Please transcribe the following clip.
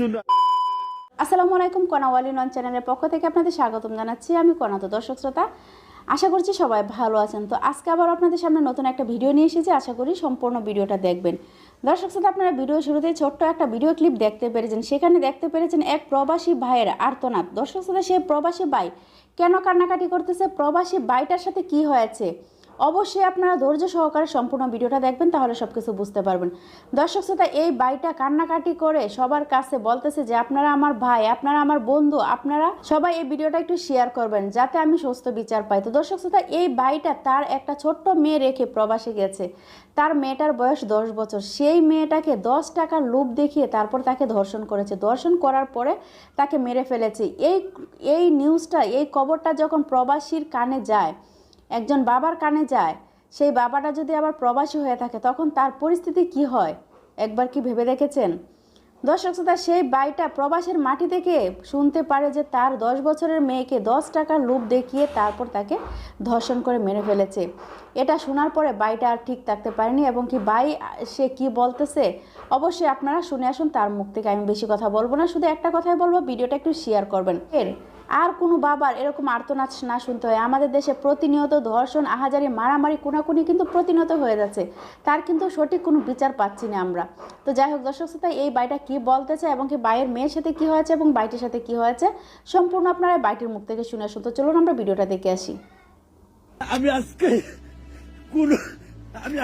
আসসালামু আলাইকুম কনাওয়ালি নন চ্যানেলের পক্ষ থেকে আপনাদের স্বাগতম জানাচ্ছি আমি কনাত দর্শক শ্রোতা। আশা করছি সবাই ভালো আছেন। তো আজকে আবার আপনাদের সামনে নতুন একটা ভিডিও নিয়ে এসেছি। আশা করি সম্পূর্ণ ভিডিওটা দেখবেন। দর্শক শ্রোতা, আপনারা ভিডিও শুরুতেই ছোট্ট একটা ভিডিও ক্লিপ দেখতে পেরেছেন। সেখানে দেখতে পেরেছেন এক প্রবাসী ভাইয়ের আর্তনাদ। দর্শক শ্রোতা সেই প্রবাসী ভাই কেন কান্নাকাটি করতেছে? প্রবাসী ভাইটার সাথে কি হয়েছে? অবশ্যই আপনারা ধৈর্য সহকারে সম্পূর্ণ ভিডিওটা দেখবেন, তাহলে সব কিছু বুঝতে পারবেন। দর্শক শ্রোতা, এই বাইটা কান্নাকাটি করে সবার কাছে বলতেছে যে, আপনারা আমার ভাই, আপনারা আমার বন্ধু, আপনারা সবাই এই ভিডিওটা একটু শেয়ার করবেন, যাতে আমি সুস্থ বিচার পাই। তো দর্শক শ্রোতা, এই বাইটা তার একটা ছোট্ট মেয়ে রেখে প্রবাসে গেছে। তার মেয়েটার বয়স দশ বছর। সেই মেয়েটাকে দশ টাকার লোভ দেখিয়ে তারপর তাকে ধর্ষণ করেছে। ধর্ষণ করার পরে তাকে মেরে ফেলেছে। এই এই নিউজটা এই খবরটা যখন প্রবাসীর কানে যায় একজন বাবার কানে যায়, সেই বাবাটা যদি আবার প্রবাসী হয়ে থাকে, তখন তার পরিস্থিতি কি হয়? একবার কি ভেবে দেখেছেন? দর্শক শ্রোতা, সেই বাইটা প্রবাসের মাটি থেকে শুনতে পারে যে তার দশ বছরের মেয়েকে দশ টাকার লোভ দেখিয়ে তারপর তাকে ধর্ষণ করে মেরে ফেলেছে। এটা শোনার পরে বাইটা আর ঠিক থাকতে পারেনি এবং কি বাই সে কি বলতেছে? অবশ্যই আপনারা শুনে আসুন, তার মুখ থেকে আমি বেশি কথা বলব না। শুধু একটা কথাই বলব, ভিডিওটা একটু শেয়ার করবেন। এর আর কোনো বাবার এরকম আর্তনাচ না শুনতে হয়। আমাদের দেশে প্রতিনিয়ত ধর্ষণ, আহাজারি, মারামারি কোনাকুনি কিন্তু প্রতিনিয়ত হয়ে যাচ্ছে। তার কিন্তু সঠিক কোনো বিচার পাচ্ছি না আমরা। তো যাই হোক দর্শক শ্রোতা, এই বাইটা কি বলতেছে এবং কি বাইয়ের মেয়ের সাথে কি হয়েছে এবং বাইটির সাথে কি হয়েছে, সম্পূর্ণ আপনারা বাইটির মুখ থেকে শুনে আসুন। তো চলুন আমরা ভিডিওটা দেখে আসি। আমি আজকে আমি